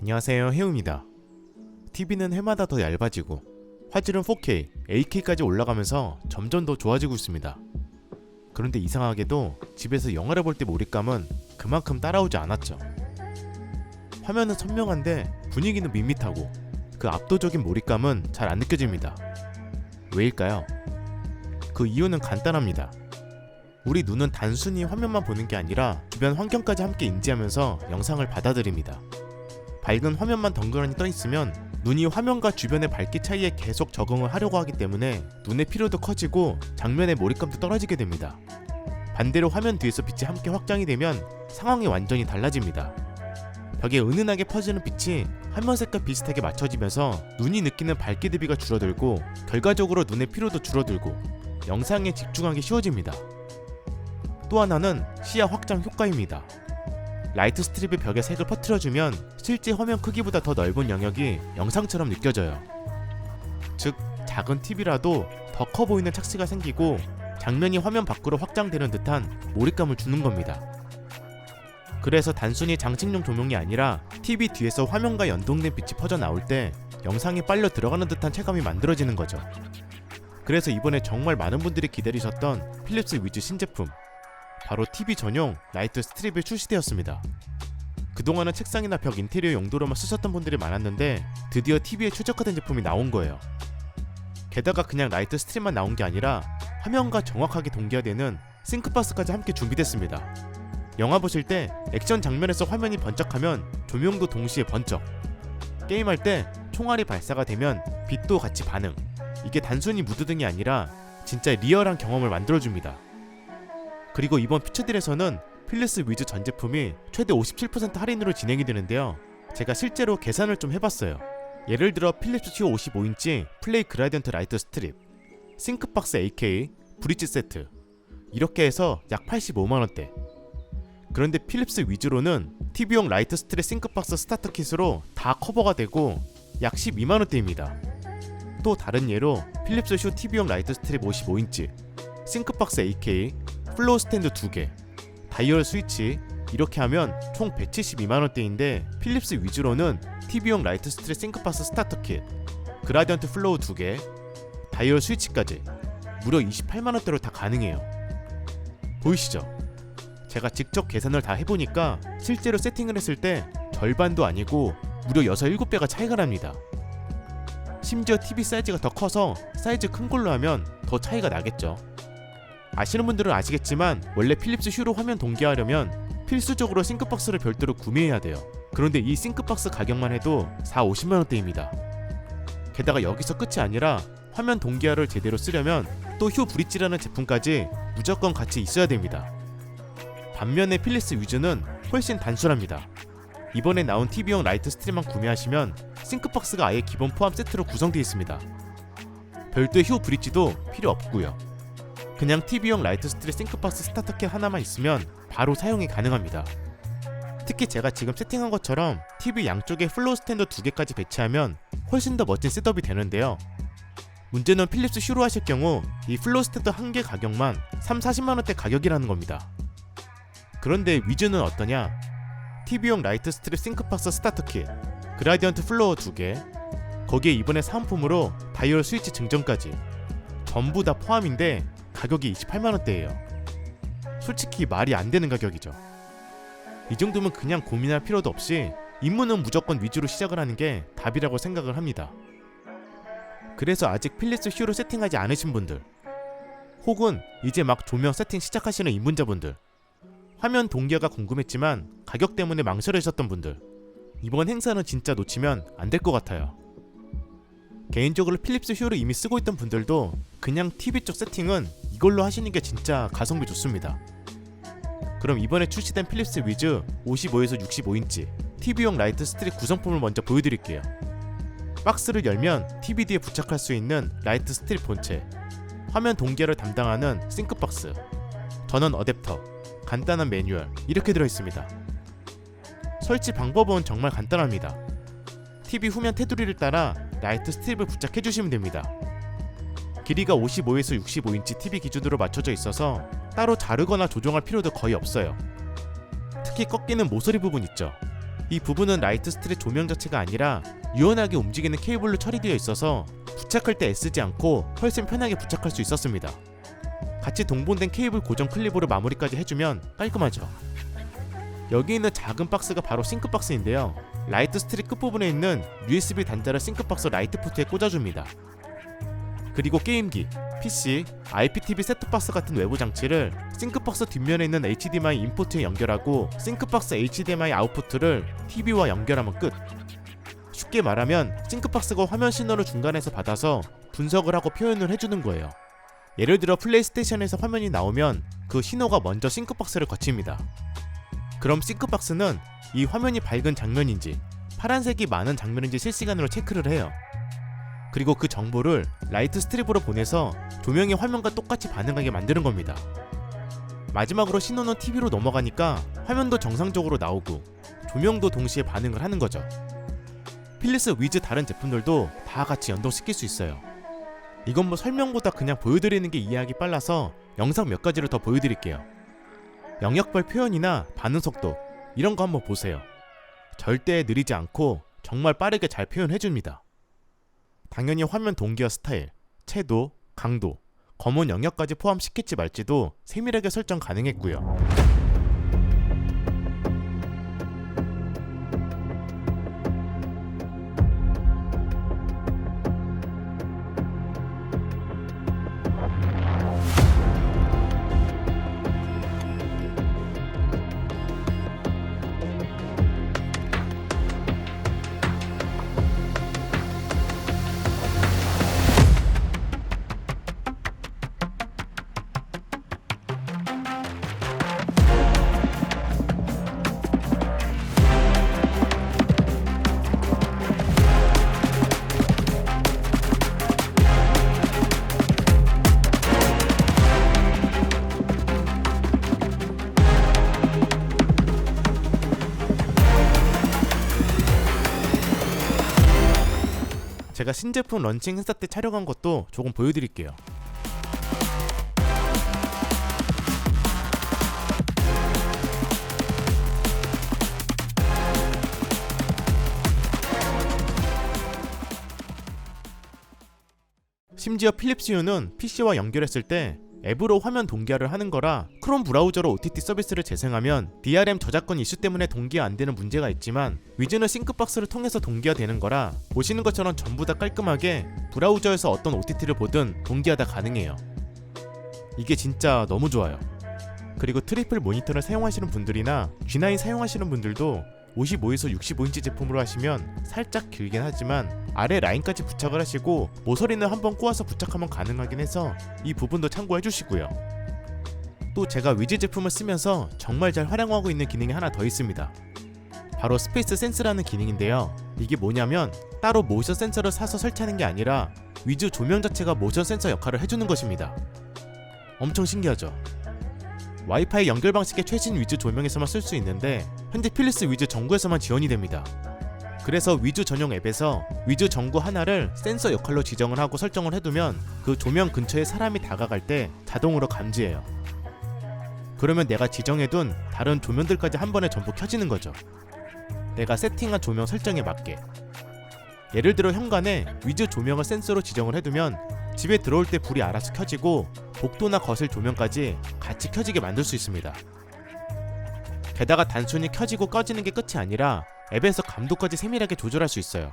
안녕하세요 해우입니다. TV는 해마다 더 얇아지고 화질은 4K, 8K까지 올라가면서 점점 더 좋아지고 있습니다. 그런데 이상하게도 집에서 영화를 볼 때 몰입감은 그만큼 따라오지 않았죠. 화면은 선명한데 분위기는 밋밋하고 그 압도적인 몰입감은 잘 안 느껴집니다. 왜일까요? 그 이유는 간단합니다. 우리 눈은 단순히 화면만 보는 게 아니라 주변 환경까지 함께 인지하면서 영상을 받아들입니다. 밝은 화면만 덩그러니 떠 있으면 눈이 화면과 주변의 밝기 차이에 계속 적응을 하려고 하기 때문에 눈의 피로도 커지고 장면의 몰입감도 떨어지게 됩니다. 반대로 화면 뒤에서 빛이 함께 확장이 되면 상황이 완전히 달라집니다. 벽에 은은하게 퍼지는 빛이 화면 색과 비슷하게 맞춰지면서 눈이 느끼는 밝기 대비가 줄어들고 결과적으로 눈의 피로도 줄어들고 영상에 집중하기 쉬워집니다. 또 하나는 시야 확장 효과입니다. 라이트 스트립의 벽에 색을 퍼뜨려주면 실제 화면 크기보다 더 넓은 영역이 영상처럼 느껴져요. 즉, 작은 TV라도 더 커 보이는 착시가 생기고 장면이 화면 밖으로 확장되는 듯한 몰입감을 주는 겁니다. 그래서 단순히 장식용 조명이 아니라 TV 뒤에서 화면과 연동된 빛이 퍼져 나올 때 영상이 빨려 들어가는 듯한 체감이 만들어지는 거죠. 그래서 이번에 정말 많은 분들이 기다리셨던 필립스 위즈 신제품 바로 TV 전용 라이트 스트립이 출시되었습니다. 그동안은 책상이나 벽 인테리어 용도로만 쓰셨던 분들이 많았는데 드디어 TV에 최적화된 제품이 나온 거예요. 게다가 그냥 라이트 스트립만 나온 게 아니라 화면과 정확하게 동기화되는 싱크박스까지 함께 준비됐습니다. 영화 보실 때 액션 장면에서 화면이 번쩍하면 조명도 동시에 번쩍. 게임할 때 총알이 발사가 되면 빛도 같이 반응. 이게 단순히 무드등이 아니라 진짜 리얼한 경험을 만들어줍니다. 그리고 이번 퓨처딜에서는 필리스 위즈 전 제품이 최대 57% 할인으로 진행이 되는데요. 제가 실제로 계산을 좀 해봤어요. 예를 들어 필립스 슈 55인치 플레이 그라디언트 라이트 스트립, 싱크박스 AK, 브릿지 세트 이렇게 해서 약 85만원대. 그런데 필립스 위즈로는 TV용 라이트 스트립 싱크박스 스타터 킷으로 다 커버가 되고 약 12만원대입니다. 또 다른 예로 필립스 슈 TV용 라이트 스트립 55인치, 싱크박스 AK, 플로우 스탠드 2개, 다이얼 스위치 이렇게 하면 총 172만원대인데 필립스 위주로는 TV용 라이트 스트립 싱크박스 스타터 킷, 그라디언트 플로우 2개, 다이얼 스위치까지 무려 28만원대로 다 가능해요. 보이시죠? 제가 직접 계산을 다 해보니까 실제로 세팅을 했을 때 절반도 아니고 무려 6, 7배가 차이가 납니다. 심지어 TV 사이즈가 더 커서 사이즈 큰 걸로 하면 더 차이가 나겠죠. 아시는 분들은 아시겠지만 원래 필립스 슈로 화면 동기화하려면 필수적으로 싱크박스를 별도로 구매해야 돼요. 그런데 이 싱크박스 가격만 해도 4, 50만 원대입니다. 게다가 여기서 끝이 아니라 화면 동기화를 제대로 쓰려면 또 휴 브릿지라는 제품까지 무조건 같이 있어야 됩니다. 반면에 필립스 위즈는 훨씬 단순합니다. 이번에 나온 TV용 라이트 스트림만 구매하시면 싱크박스가 아예 기본 포함 세트로 구성되어 있습니다. 별도의 휴 브릿지도 필요 없고요. 그냥 TV용 라이트 스트립 싱크박스 스타터킷 하나만 있으면 바로 사용이 가능합니다. 특히 제가 지금 세팅한 것처럼 TV 양쪽에 플로우 스탠드 두 개까지 배치하면 훨씬 더 멋진 셋업이 되는데요. 문제는 필립스 슈로 하실 경우 이 플로우 스탠드 한 개 가격만 3, 40만원대 가격이라는 겁니다. 그런데 위즈는 어떠냐? TV용 라이트 스트립 싱크박스 스타터 킷, 그라디언트 플로어 2개, 거기에 이번에 사은품으로 다이얼 스위치 증정까지 전부 다 포함인데 가격이 28만원대예요. 솔직히 말이 안 되는 가격이죠. 이 정도면 그냥 고민할 필요도 없이 입문은 무조건 위주로 시작을 하는 게 답이라고 생각을 합니다. 그래서 아직 필립스 슈로 세팅하지 않으신 분들, 혹은 이제 막 조명 세팅 시작하시는 입문자분들, 화면 동기화가 궁금했지만 가격 때문에 망설여졌던 분들, 이번 행사는 진짜 놓치면 안 될 것 같아요. 개인적으로 필립스 휴를 이미 쓰고 있던 분들도 그냥 TV 쪽 세팅은 이걸로 하시는 게 진짜 가성비 좋습니다. 그럼 이번에 출시된 필립스 위즈 55에서 65인치 TV용 라이트 스트립 구성품을 먼저 보여드릴게요. 박스를 열면 TV 뒤에 부착할 수 있는 라이트 스트립 본체, 화면 동기화를 담당하는 싱크박스, 전원 어댑터, 간단한 매뉴얼 이렇게 들어있습니다. 설치 방법은 정말 간단합니다. TV 후면 테두리를 따라 라이트 스트립을 부착해 주시면 됩니다. 길이가 55에서 65인치 TV 기준으로 맞춰져 있어서 따로 자르거나 조정할 필요도 거의 없어요. 특히 꺾이는 모서리 부분 있죠. 이 부분은 라이트 스트립 조명 자체가 아니라 유연하게 움직이는 케이블로 처리되어 있어서 부착할 때 애쓰지 않고 훨씬 편하게 부착할 수 있었습니다. 같이 동봉된 케이블 고정 클립으로 마무리까지 해주면 깔끔하죠. 여기 있는 작은 박스가 바로 싱크 박스인데요. 라이트 스트립 끝부분에 있는 USB 단자를 싱크 박스 라이트 포트에 꽂아줍니다. 그리고 게임기, PC, IPTV 셋톱박스 같은 외부 장치를 싱크박스 뒷면에 있는 HDMI 인포트에 연결하고 싱크박스 HDMI 아웃풋을 TV와 연결하면 끝. 쉽게 말하면 싱크박스가 화면 신호를 중간에서 받아서 분석을 하고 표현을 해주는 거예요. 예를 들어 플레이스테이션에서 화면이 나오면 그 신호가 먼저 싱크박스를 거칩니다. 그럼 싱크박스는 이 화면이 밝은 장면인지 파란색이 많은 장면인지 실시간으로 체크를 해요. 그리고 그 정보를 라이트 스트립으로 보내서 조명이 화면과 똑같이 반응하게 만드는 겁니다. 마지막으로 신호는 TV로 넘어가니까 화면도 정상적으로 나오고 조명도 동시에 반응을 하는 거죠. 필리스 위즈 다른 제품들도 다 같이 연동시킬 수 있어요. 이건 뭐 설명보다 그냥 보여드리는 게 이해하기 빨라서 영상 몇 가지를 더 보여드릴게요. 영역별 표현이나 반응 속도 이런 거 한번 보세요. 절대 느리지 않고 정말 빠르게 잘 표현해줍니다. 당연히 화면 동기화 스타일, 채도, 강도, 검은 영역까지 포함시킬지 말지도 세밀하게 설정 가능했고요. 제가 신제품 런칭 행사 때 촬영한 것도 조금 보여드릴게요. 심지어 필립스 유는 PC와 연결했을 때 앱으로 화면 동기화를 하는 거라 크롬 브라우저로 OTT 서비스를 재생하면 DRM 저작권 이슈 때문에 동기화 안 되는 문제가 있지만 위즈는 싱크박스를 통해서 동기화 되는 거라 보시는 것처럼 전부 다 깔끔하게 브라우저에서 어떤 OTT를 보든 동기화 다 가능해요. 이게 진짜 너무 좋아요. 그리고 트리플 모니터를 사용하시는 분들이나 G9 사용하시는 분들도 55에서 65인치 제품으로 하시면 살짝 길긴 하지만 아래 라인까지 부착을 하시고 모서리는 한번 꼬아서 부착하면 가능하긴 해서 이 부분도 참고해 주시고요. 또 제가 위즈 제품을 쓰면서 정말 잘 활용하고 있는 기능이 하나 더 있습니다. 바로 스페이스 센스라는 기능인데요. 이게 뭐냐면 따로 모션 센서를 사서 설치하는 게 아니라 위즈 조명 자체가 모션 센서 역할을 해주는 것입니다. 엄청 신기하죠? 와이파이 연결 방식의 최신 위즈 조명에서만 쓸 수 있는데 현재 필리스 위즈 전구에서만 지원이 됩니다. 그래서 위즈 전용 앱에서 위즈 전구 하나를 센서 역할로 지정을 하고 설정을 해두면 그 조명 근처에 사람이 다가갈 때 자동으로 감지해요. 그러면 내가 지정해둔 다른 조명들까지 한 번에 전부 켜지는 거죠. 내가 세팅한 조명 설정에 맞게. 예를 들어 현관에 위즈 조명을 센서로 지정을 해두면 집에 들어올 때 불이 알아서 켜지고 복도나 거실 조명까지 같이 켜지게 만들 수 있습니다. 게다가 단순히 켜지고 꺼지는 게 끝이 아니라 앱에서 감도까지 세밀하게 조절할 수 있어요.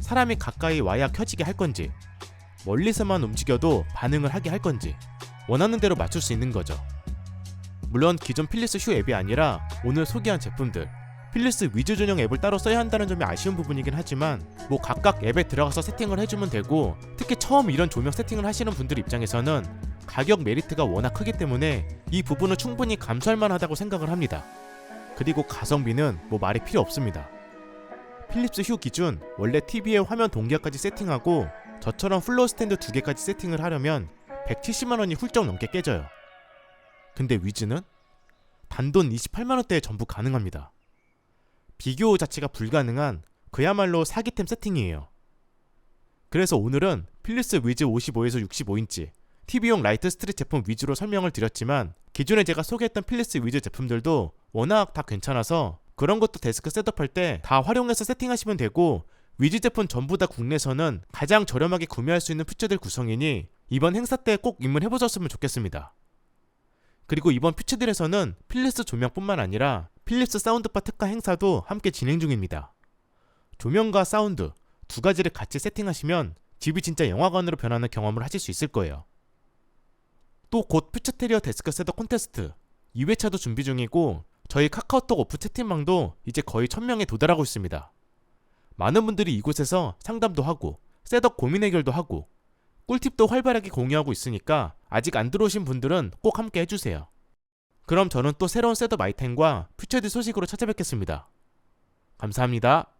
사람이 가까이 와야 켜지게 할 건지, 멀리서만 움직여도 반응을 하게 할 건지, 원하는 대로 맞출 수 있는 거죠. 물론 기존 필리스 휴 앱이 아니라 오늘 소개한 제품들, 필리스 위즈 전용 앱을 따로 써야 한다는 점이 아쉬운 부분이긴 하지만 뭐 각각 앱에 들어가서 세팅을 해주면 되고 특히 처음 이런 조명 세팅을 하시는 분들 입장에서는 가격 메리트가 워낙 크기 때문에 이 부분은 충분히 감수할 만하다고 생각을 합니다. 그리고 가성비는 뭐 말이 필요 없습니다. 필립스 휴 기준 원래 TV에 화면 동기화까지 세팅하고 저처럼 플로어 스탠드 두 개까지 세팅을 하려면 170만 원이 훌쩍 넘게 깨져요. 근데 위즈는 단돈 28만 원대에 전부 가능합니다. 비교 자체가 불가능한 그야말로 사기템 세팅이에요. 그래서 오늘은 필립스 위즈 55에서 65인치 TV용 라이트 스트릿 제품 위주로 설명을 드렸지만 기존에 제가 소개했던 필립스 위즈 제품들도 워낙 다 괜찮아서 그런 것도 데스크 셋업할 때 다 활용해서 세팅하시면 되고 위즈 제품 전부 다 국내에서는 가장 저렴하게 구매할 수 있는 퓨처들 구성이니 이번 행사 때 꼭 입문해보셨으면 좋겠습니다. 그리고 이번 퓨처들에서는 필립스 조명뿐만 아니라 필립스 사운드바 특가 행사도 함께 진행 중입니다. 조명과 사운드 두 가지를 같이 세팅하시면 집이 진짜 영화관으로 변하는 경험을 하실 수 있을 거예요. 또 곧 퓨처테리어 데스크 셋업 콘테스트 2회차도 준비 중이고 저희 카카오톡 오프 채팅방도 이제 거의 1000명에 도달하고 있습니다. 많은 분들이 이곳에서 상담도 하고 셋업 고민 해결도 하고 꿀팁도 활발하게 공유하고 있으니까 아직 안 들어오신 분들은 꼭 함께 해주세요. 그럼 저는 또 새로운 셋업 아이템과 퓨처드 소식으로 찾아뵙겠습니다. 감사합니다.